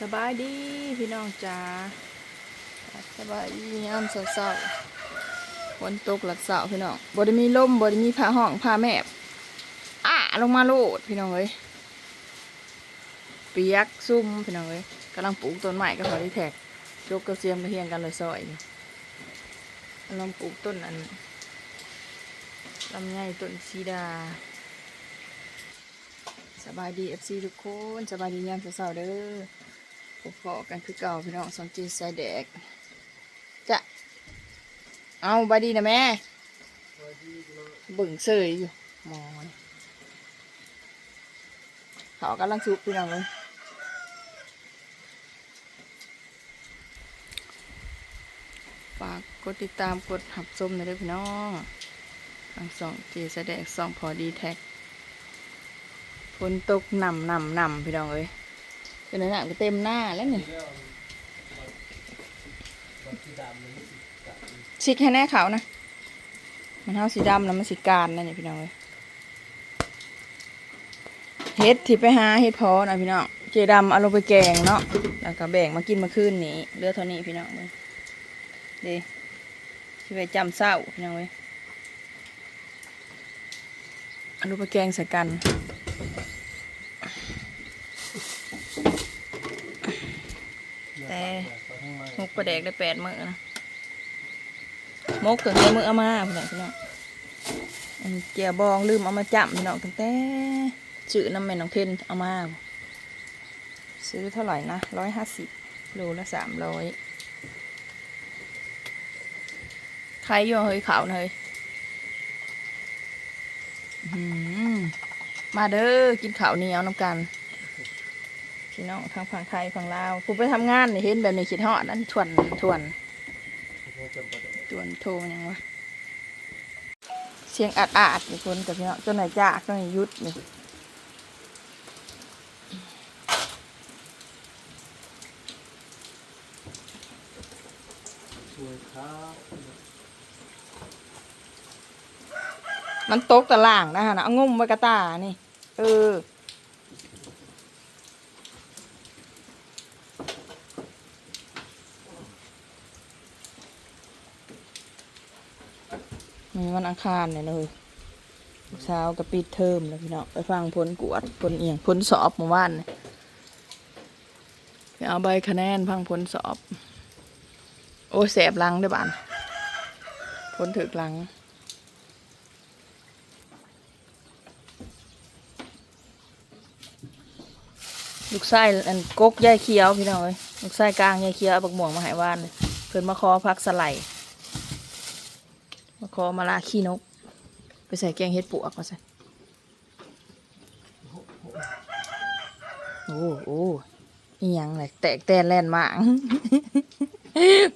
สบายดีพี่น้องจ๋าสบายดียามเศร้าๆฝนตกหลัดเสาพี่น้องบ่ได้มีลมบ่ได้มีผ้าห้องผ้าแมบอะลงมาโลดพี่น้องเอ้ยเปียกซุ่มพี่น้องเอ้ยกำลังปลูกต้นใหม่ก็พอที่แท็กยกกระเซียมกระเฮียงกันเลยซอยกำลังปลูกต้นอันลำไยต้นซีดาสบายดีเอฟซีทุกคนสบายดียามเช้าเด้อ พบพอกันคือเก่าพี่น้องสองจีใส่แดกจะ เอาบายดีนะแม่บิ่งเสยอยู่มอนเขากำลังซุปพี่น้องเลยฝากกดติดตามกดหับชมหน่อยเด้อพี่น้องทั้งสองจีใส่แดกสองพอดีแท็กฝนตกหนำหนำหนำพี่น้องเอ้ย เป็นหนังก็เต็มหน้าแล้วนี่ชิกให้แน่เขาวนะ มันเท้าสีดำแล้วมันสีการนั่นนี่พี่น้องเอ้ยเฮ็ดที่ไปหาเฮ็ดพอนะพี่น้องเจดำเอาลงไปแกงเนาะแล้วก็แบ่งมากินมาคืนนี้เลือเท่านี้พี่น้องเอ้ยเดีที่ไปจำเศร้าพี่น้องเอ้ยเอาลงไปแกงใส่กัน แต่มกประแดกได้แปดมือนะมกถึงได้มือเอามาพี่น้องพี่น้องเจียบองลืมเอามาจับพี่น้องตั้งแต่ซื้อน้ำแม่น้องเทนเอามาซื้อเท่าไหร่นะร้อยห้าสิบโลละสามร้อยใครยู่เฮ้ยขาวเฮ้ยมาเด้อกินข้าวเหนียวน้ำกัน พี่น้องทางฝั่งไทยฝั่งลาวผู้ไปทำงานนี่เห็นแบบนี้คิดฮอดนั่นทวนทวนทวนโทรมันยังวะเสียงอัดอาดอยู่คนกับพี่น้องจนไหนจากจนไหนหยุดนี่ช่วยข้าวมันตกตะล่างนะฮะนะเอางุ่มไว้กระตานี่ เออ มีวันอังคารเนี่ยเลยเช้าก็ปิดเทอมแล้วพี่น้องไปฟังผลกวดผลเอียงผลสอบเมื่อวานนี่ไปเอาใบคะแนนฟังผลสอบ โอ้แสบหลังด้วยบ้านผลถึกหลังลูกไส้อันกกยาเคี้ยวพี่น้องเอ้ยลูกไส้กลางยาเคี้ยวเอาบักม่วงมาหายวานเพิ่นมาขอพักสไลด์ มาขอมาลาขี้นก ไปใส่แกงเห็ดปวกมาใส่โอ้โอ้อียังเลยแตกแตนแล่นมาง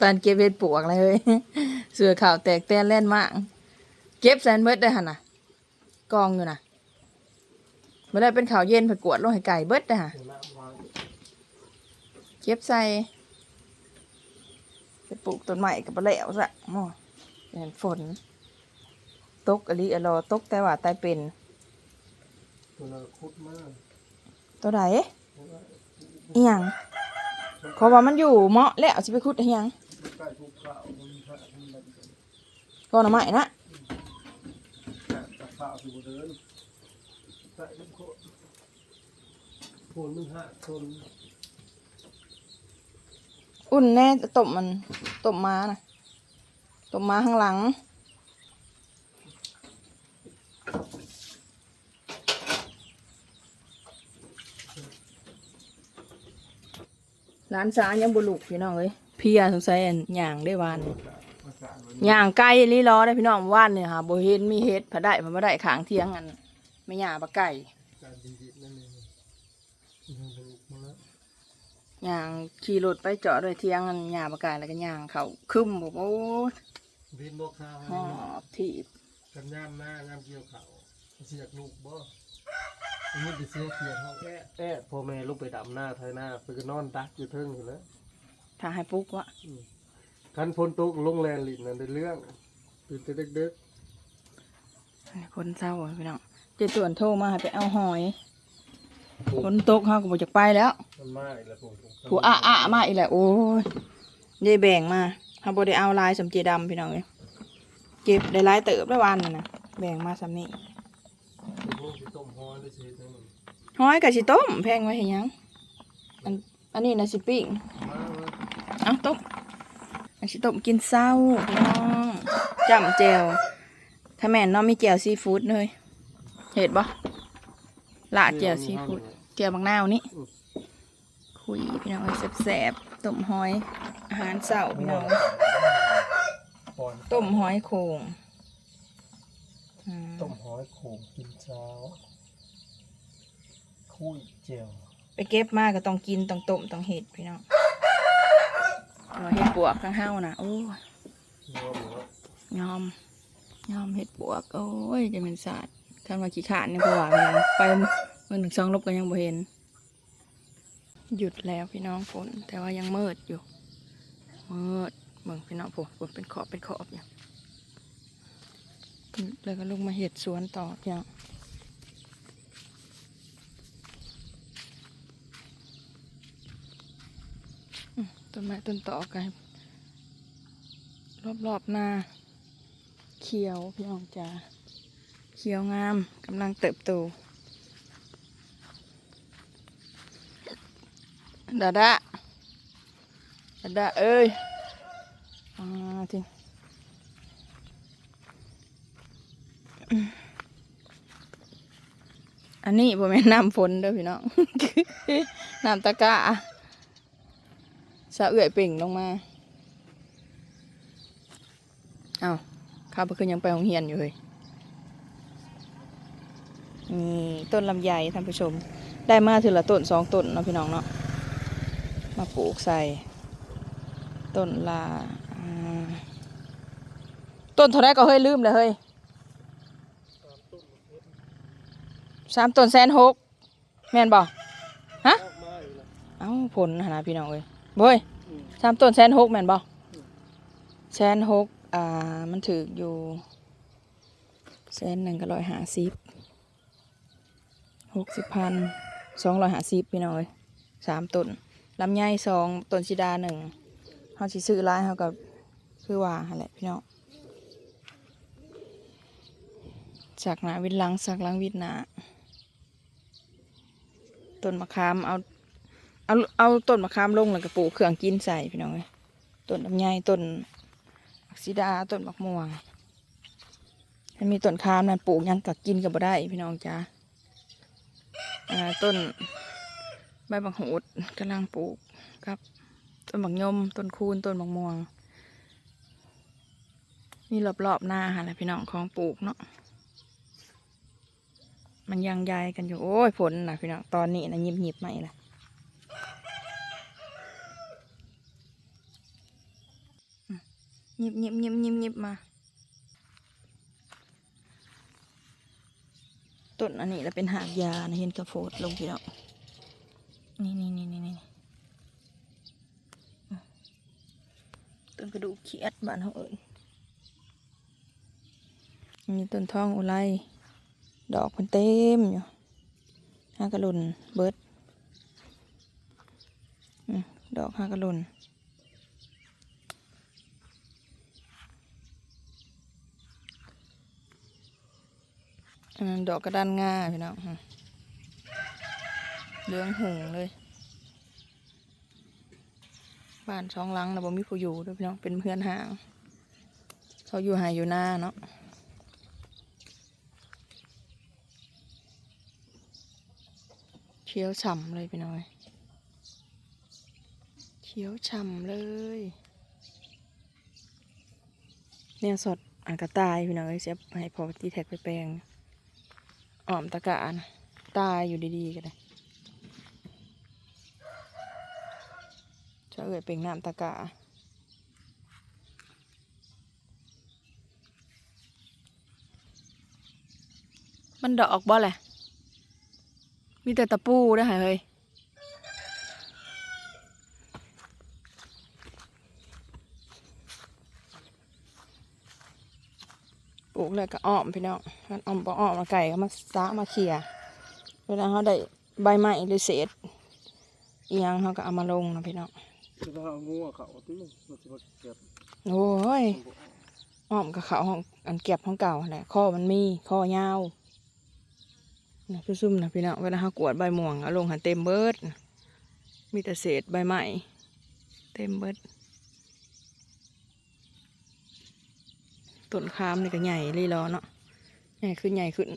ปานเก็บเห็ดปวกเลยเสือข่าวแตกแตนแล่นมางเก็บแซนเบิดได้หันะกองอยู่นะเมื่อได้เป็นข่าวเย็นผัดกวดลงให้ไก่เบิดได้ฮะเก็บใส่ไปปลูกต้นใหม่กับปลาแล้วซะมอ เห็นฝน ตกอะลีอะรอตกแต่ว่าตายเป็น ตัวเราคุดมากตัวใดอีหยังเพราะว่ามันอยู่เหมาะแล้วสิไปขุดอีหยังใกล้ภูเขามันมีพระมันแบบก่อนเอาใหม่นะแต่ข้าวที่บนเดินใกล้ทุกคนโคนมึงห้าคนอุ่นแน่ต้มมันต้มม้านะ ต้มม้าข้างหลัง ร้านสายังบุลุกพี่น้องเอ้ยพี่ยาสงสัยอันย่างได้วานหย่างไก่ลีรอได้พี่น้องว่านเนี่ยค่ะโบเห็นมีเห็ดผะได้มันบ่ได้ขางเทียงอันไม่หย่าปลาไก่ย่างขี่รถไปเจาะด้วยเทียงอันหย่าปลาไก่แล้วก็ย่างเขาคึมบอกโอ้ วินโมกข้าวหอบถีบกันย่ามหน้าย่ามเกี่ยวเขาเสียกลูกบ่อันนี้ไปเสียเกียร์เขาแอะแอะพ่อแม่ลูกไปดำหน้าไทยหน้าไปก็นอนดักอยู่เทิงอยู่แล้วถ้าให้ปลุกวะคันฝนตกลงแลนลินนั่นได้เรื่องตื่นแต่เด็กคนเศร้าอะพี่น้องเจต่วนโทรมาให้ไปเอาหอยปลูกฝนตกเฮาก็บ่จะไปแล้วมันมาอีกแล้วปลูกผู้อะอะมาอีกแล้วโอ้ยได้แบ่งมา เฮาบ่ได้เอาลายสำเจดำพี่น้องเอ้ยเก็บได้หลายเติบได้วันนั่นะแบ่งมาสำนี้ปลูกสิต้มนด้ห้อยกับสิต้มแพงไว้ให้หยังอันอันนี้นะสิปิ้งเอาต้มอันสิต้มกินเศร้าพี่น้องจำแจวถ้าแม่นน้องมีแจวซีฟู้ดเลยเห็ดบ่ละแจวซีฟู้ดแจวบางนาวนี่คุยพี่น้องแซ่บๆต้มหอย อาหารเศร้าพี่น้องปอนต้มหอยโขงอืมต้มหอยโขงกินเช้า คุยเจียวไปเก็บมาก็ต้องกินต้องต้มต้องเห็ดพี่น้องเอาเห็ดปวกข้างเฮานะโอ้ยรวมหมดยอมยอมเห็ดปวก โอ้ยจะเป็นศาสตร์คันว่าขี้ขานเนี่ยเพราะว่ามันไปมันหนึ่งสองลบก็ยังบ่เห็น หยุดแล้วพี่น้องฝน แต่ว่ายังมืดอยู่ มืดเบิ่งพี่น้องผมฝนเป็นขอบเป็นขอบอย่างแล้วก็ลงมาเห็ดสวนต่ออย่างต้นไม้ต้นต่อกันรอบๆหน้า เขียวพี่น้องจ๋าเขียวงามกำลังเติบโตดาดา ดาดาเอ้ยอ่าจริงอันนี้บ่แม่น้ำฝนเด้อพี่น้องน้ำตะกร้าสะเอื่อยเป่งลงมาเอาข้าวเพิ่นยังไปโรงเรียนอยู่เลยนี่ต้นลำไยท่านผู้ชม ได้มาถือละต้นสองต้นเนาะพี่น้องเนาะมาปลูกใส่ ต้นละอ่าต้นเท่าไรก็เฮ้ยลืมเลยเฮ้ยสามต้นแสนหกแม่นบ่ฮะมากมากอยู่นะเอ้าผลหนนะพี่น้องเอ้ยเบ้ยสามต้นแสนหกแม่นบ่แสนหกอ่ามันถืออยู่แสนหนึ่งก็ร้อยห้าสิบหกสิบพันสองร้อยห้าสิบพี่น้องเอ้ยสามต้นลำไยสองต้นชิดาหนึ่ง เขาสิซื้อร้ายเขากับคือว่าหั่นแหละพี่น้องจากหนาวิดลังจากลังวิดหนาต้นมะขามเอาเอาเอาต้นมะขามลงแล้วก็ปลูกเครื่องกินใส่พี่น้องเอ้ยต้นลำไยต้นอักซิดาต้นมะม่วงถ้ามีต้นขามนั่นปลูกยังก็กินก็บ่ได้พี่น้องจ้าอ่าต้นใบบังหูดกำลังปลูกครับ ต้นบักยมต้นคูนต้นมะม่วงมีรอบๆหน้าค่ะแหละพี่น้องของปลูกเนาะมันยังใยกันอยู่โอ้ยฝนนะพี่น้องตอนนี้นะยิบยิบๆไหมล่ะหยิบหยิบหยิบหยิบหยิบมาต้นอันนี้แล้วเป็นหากยานะเห็นกระโฟดลงพี่น้องนี่นี่นี่นี่นี่ต้น กระดูกเขียดบ้านเขาเอ่ยนี่ต้นทองอุไรดอกมันเต็มอยู่ห้ากระลุนเบิดอืมดอกห้ากระลุนอันนั้นดอกกระดานง่าพี่น้องเหลืองหงเลย บ้านช่องหลังนะบ่มีผู้อยู่ด้วยพี่น้องเป็นเพื่อนห่างเขาอยู่หายอยู่หน้าเนาะเขียวฉ่ำเลยพี่น้อยเขียวฉ่ำเลยเนี่ยสดอันกระตายพี่น้องเอ้ยเสียให้พอตีแท็กไปแปลงอ้อมตะกะนตายอยู่ดีๆก็ได้ จะเอ่ยเป็นน้ำตะกะมันดอกบ่แหละ มีแต่ตะปูได้อหายเฮ้ยปลูกเลยก็อ้อมพี่น้องมันอ้อมบ่อ้อมมาไก่ก็มาซะมาเขี่ยเวลาเขาได้ใบไม้หรือเศษอีหยังเขาก็เอามาลงนะพี่น้อง คือว่าเอางัวเขาที่มันสิบ่เก็บโอ้ยมันบ่ออกอ้อมกับเขาห้องอันเก็บของเก่าแหละข้อมันมีข้อยาวนะซุ่มๆนะพี่น้องเวลาเขากวดใบม่วงเอาลงหันเต็มเบิดน่ะมีแต่เศษใบไม้เต็มเบิดต้นคามนี่ก็ใหญ่เลยรอเนาะใหญ่ขึ้นใหญ่ขึ้น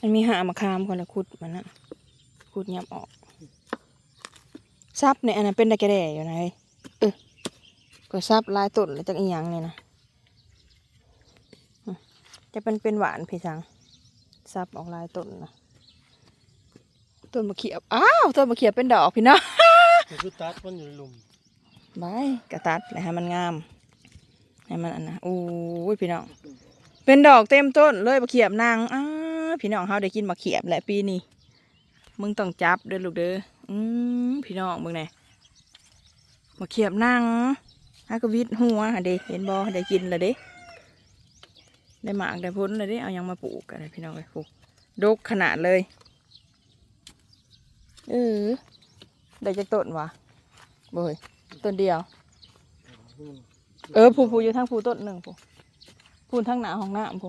มันมีหามะขามคนละคุดมันนะคุดยับออก ซับเนี่ยอันนั้นเป็นตะแกแด่อยู่ไหนเออก็ซับลายต้นแล้วจากอีหยังเนี่ยนะอืมจะเป็นเป็นหวานพี่สังซับออกลายต้นนะต้นมะเขียบอ้าวต้นมะเขียบเป็นดอกพี่น้องมันคือตัดมันอยู่ในหลุมบายกระตัดเลยให้มันงามให้มันอันนะโอ้ยพี่น้องเป็นดอกเต็มต้นเลยมะเขียบนางอ้าพี่น้องเฮาได้กินมะเขียบแหละปีนี้มึงต้องจับเด้อลูกเด้อ อืมพี่น้องมึงไงมะเขียบนางฮากวิดหัวฮันเด้เห็นบ่ได้กินแล้วเด้ได้หมากได้พ้นเลยเด้เอายังมาปลูกกันเลยพี่น้องเลยปลูกดกขนาดเลยเออได้จากต้นวะบ่เฮ้ยต้นเดียว เออผูผูอยู่ทางผูต้นหนึ่งผูผูทางหนาของหน้ำผู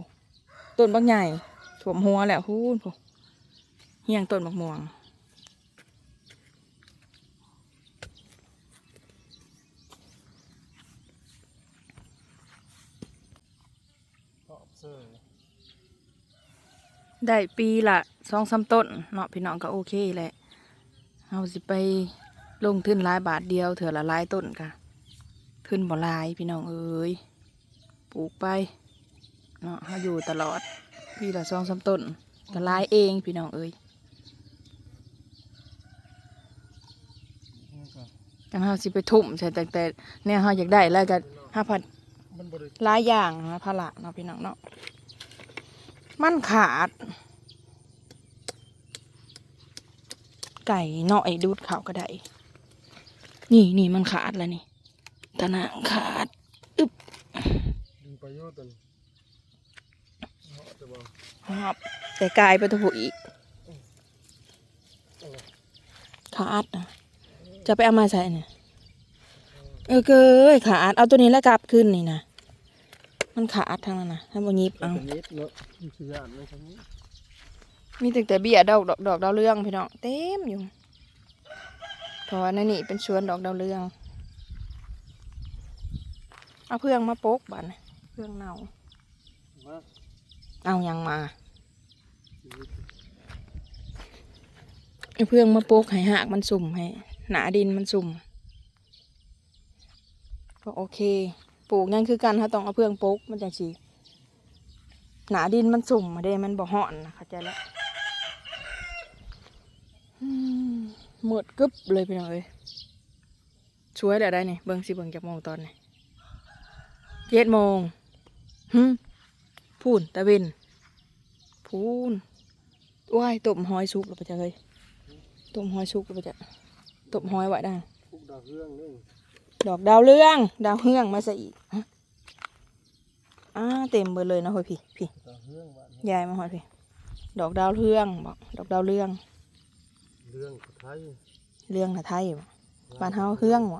ต้นบักใหญ่ถ่วมหัวแหละพูนผูเฮียงต้นบักม่วง ก็เสื้อ ได้ปีละสองสามต้นเนาะพี่น้องก็โอเคแหละเอาสิไปลงทุนหลายบาทเดียวเถื่อละหลายต้นกะทุนบ่หลายพี่น้องเอ้ยปลูกไปเนาะเขาอยู่ตลอดปีละสองสามต้นก็หลายเองพี่น้องเอ้ยนี่ก็กันเขาสิไปทุ่มใช่แต่แต่เนี่ยเขาอยากได้แล้วก็ห้าพันมันบ่ได้ หลายอย่างนะพะละเนาะพี่น้องเนาะมันขาด ไก่เนาะไอ้ดูดเขาก็ได้ นี่นี่มันขาดแล้วนี่ตะนางขาดดึงประโยชน์ตัวนี้เนาะจะบ่ครับแต่กลายไปตัวผู้อีกขาดนะจะไปเอามาใส่เนี่ยเออเกยขาดเอาตัวนี้แล้วกลับขึ้นนี่นะ มันขาดทางนั้นนะถ้าบ่หยิบเอาเป็นนิดเนาะมันสิยานเลยครับนี้มีแต่แต่เบี้ยดอกดอกดอกดาวเรืองพี่น้องเต็มอยู่เพราะว่าในนี่เป็นสวนดอกดาวเรืองเอาเพื่องมาโปกบัดนเพื่องเน่ามาเอาหยังมาเอาเพื่องมาโปกให้หากมันสุ่มให้หนาดินมันสุ่มก็โอเค ปลูกยังคือกันถ้าต้องเอาเพื่องโปกมันจังสีหนาดินมันสุ่มมาเด้มันบ่ห่อนนะเข้าใจแล้วอืมหมดกึบเลยพี่น้องเอ้ยช่วยได้ได้นี่เบิ่งสิเบิ่งจากโมงตอนนี่เจ็ดโมงฮึพูนตะเวนพูนว้ายต้มหอยสุกแล้วปจ๊ะเฮ้ยต้มหอยสุกแล้วปจ๊ะต้มหอยไหวได้พวก ดาวเรื่องนี่ดอกดาวเรือง ดาวเฮืองมาใส่อีกฮะอ่าเต็มเบิดเลยนะเฮ้ยพี่พี่ดาวเรื่องบ้านยายมาหอยพี่ ดอกดาวเรืองบอกดอกดาวเรือง เรื่องไทยเรืองน่ะไทยบ่บ้านเฮาเฮืองบ่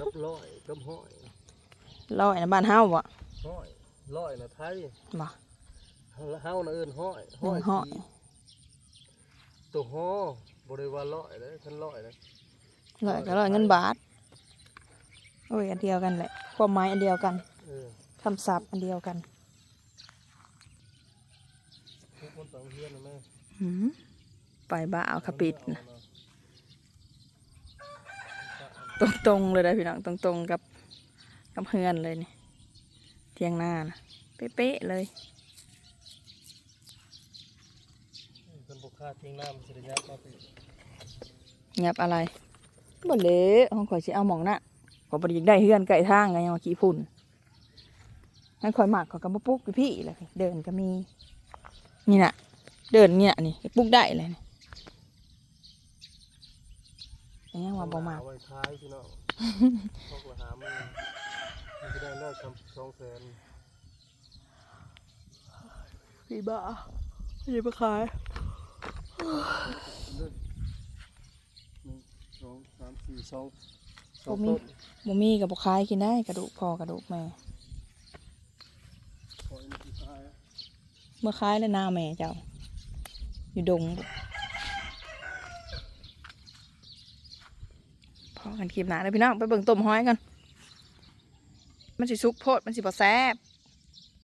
กับร้อยกับห้อยร้อยนะบ้านเฮาบ่ห้อยร้อยนะไทยบ่เฮานะเอิ้นห้อยเอิ้นห้อยสีตัวห้อบริวารร้อยเลยท่านร้อยเลยร้อยก็ร้อยเงินบาทโอ้ยอันเดียวกันแหละ ความหมายอันเดียวกันเออคำศัพท์อันเดียวกันทุกคนต้องเรียนนะแม่หืมไปบ้าเอาขปิดนะตรงๆเลยนะพี่น้องตรงๆกับกับเฮือนเลยนี่เทียงหน้านะเป๊ะๆเลยเป็นบุคคาทิ้งน้ำสิริยะมาปีเงียบอะไรบ่เละของข่อยสิเอาหมองน่ะ ขอยบ่ได้อยากได้เฮือนไก่ทางไงยังว่าขี้ฝุ่นงั้นข่อยหมักข่อยก็มาปลูกอยู่พี่แหละเดินก็มี นี่น่ะเดินเนี่ยนี่ปลูกได้เลยนี่แต่ยังว่าบ่มากเอไว้ท้ายพี่น้องพวกละหามันมันจะได้แล้วชำสองแสนพี่บ้าอย่าไปขายหนึ่งสองสามสี่สองส บ่มีบ่มีกับบ่คายกินได้กระดูกพ่อกระดูกแม่เมื่อขายแล้วหน้าแม่เจ้า อยู่ดงพอกันคลิปหนาเลยพี่น้องไปเบิ่งต้มห้อยกัน มันสิซุกโพดมันสิบ่แซ่บ